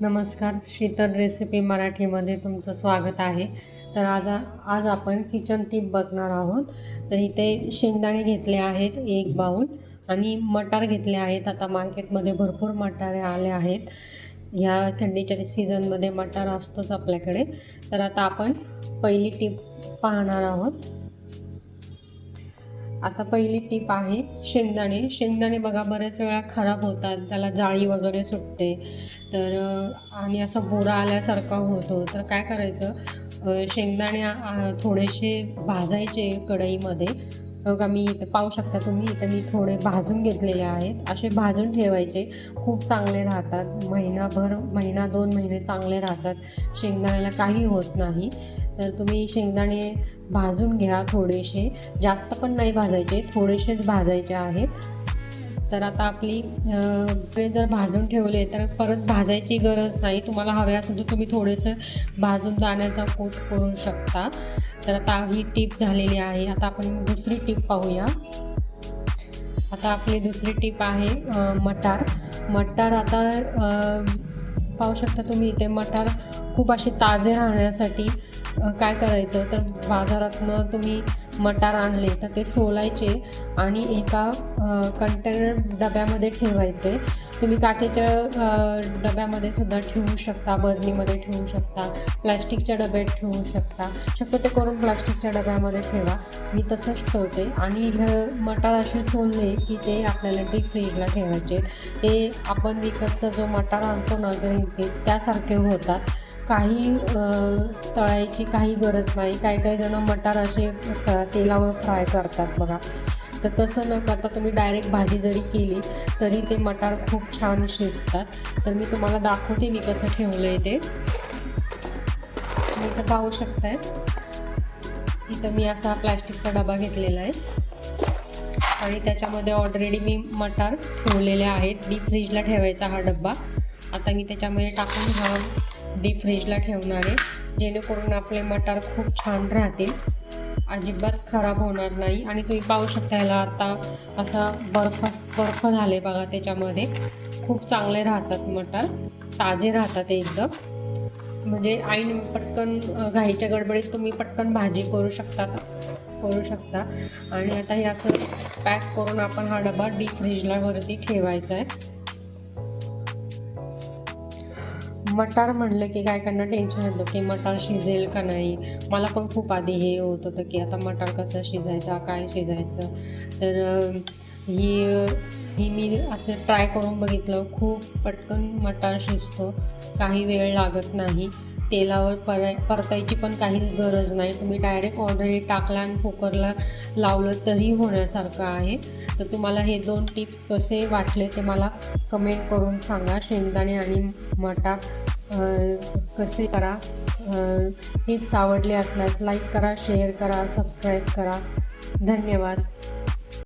नमस्कार. शीतल रेसिपी मराठीमध्ये तुमचं स्वागत आहे. तर आज आज आपण किचन टिप बघणार आहोत. तर इथे शेंगदाणे घेतले आहेत एक बाऊल आणि मटार घेतले आहेत. आता मार्केटमध्ये भरपूर मटारे आले आहेत. ह्या थंडीच्या सीझनमध्ये मटार असतोच आपल्याकडे. तर आता आपण पहिली टिप पाहणार आहोत. आता पहिली टीप आहे शेंगदाणे. शेंगदाणे बघा बऱ्याच वेळा खराब होतात. त्याला जाळी वगैरे सुटते. तर आणि असं बोरा आल्यासारखा होतो. तर काय करायचं? शेंगदाणे थोडेसे भाजायचे कढईमध्ये. बघा मी इथं पाहू शकता तुम्ही इथं मी थोडे भाजून घेतलेले आहेत. असे भाजून ठेवायचे. खूप चांगले राहतात. महिनाभर महिना दोन महिने चांगले राहतात. शेंगदाण्याला काही होत नाही. तर तुम्ही शेंगदाणे भाजून घ्या थोडेसे. जास्त पण नाही भाजायचे थोडेसेच भाजायचे आहेत. तर आता आपली ते जर भाजून ठेवले तर परत भाजायची गरज नाही. तुम्हाला हवे असेल तर तुम्ही थोडेसं भाजून दाण्याचा कोट करू शकता. तर आता ही टीप झालेली आहे. आता आपण दुसरी टीप पाहूया. आता आपली दुसरी टीप आहे मटार. मटार आता पाहू शकता तुम्ही इथे मटार खूप असे ताजे राहण्यासाठी काय करायचं? तर बाजारातनं तुम्ही मटार आणले तर ते सोलायचे आणि एका कंटेनर डब्यामध्ये ठेवायचे. तुम्ही काचेच्या डब्यामध्ये सुद्धा ठेवू शकता बरणीमध्ये ठेवू शकता प्लॅस्टिकच्या डब्यात ठेवू शकता. शक्यतो करून प्लास्टिकच्या डब्यामध्ये ठेवा. मी तसंच ठेवते. आणि हे मटार असे सोलले की ते आपल्याला डीप फ्रीजला ठेवायचे. ते आपण विकतचा जो मटार आणतो ना ग्रीन पीस त्यासारखे होतात. काही तळायची काही गरज नाही. काही काही जण मटार असे तेलावर फ्राय करतात बघा. तर तसं न करता तुम्ही डायरेक्ट भाजी जरी केली तरी ते मटार खूप छान शिजतात. तर मी तुम्हाला दाखवते मी कसं ठेवलं आहे ते. तुम्ही इथं पाहू शकताय. इथं मी असा प्लॅस्टिकचा डबा घेतलेला आहे. आणि त्याच्यामध्ये ऑलरेडी मी मटार ठेवलेले आहेत. डीप फ्रीजला ठेवायचा हा डब्बा. आता मी त्याच्यामध्ये टाकून हा डीप फ्रीजला ठेवणार आहे. जेणेकरून आपले मटार खूप छान राहतील. अजिबात खराब होणार नाही आणि तुम्ही पाहू शकता याला आता असा बर्फ बर्फ झाले बघा त्याच्यामध्ये. खूप चांगले राहतात मटार ताजे राहतात एकदम. म्हणजे ऐन पटकन घाईच्या गडबडीत तुम्ही पटकन भाजी करू शकता करू शकता. आणि आता हे असं पॅक करून आपण हा डबा डीप फ्रीजला वरती ठेवायचा आहे. मटार म्हणलं की काय टेन्शन होतं की मटार शिजेल का नाही? मला पण खूप आधी हे होत होतं की आता मटार कसं शिजायचा काय शिजायचं? तर ही ही मी असं ट्राय करून बघितलं. खूप पटकन मटार शिजतो. काही वेळ लागत नाही. तेलावर पर परतायची पण काहीच गरज नाही. तुम्ही डायरेक्ट ऑलरेडी टाकला आणि कुकरला लावलं तरी होण्यासारखं आहे. तर तुम्हाला हे दोन टिप्स कसे वाटले ते मला कमेंट करून सांगा. शेंगदाणे आणि मटार कसे करा? टिप्स आवडले असल्यास लाईक करा शेअर करा सबस्क्राईब करा. धन्यवाद.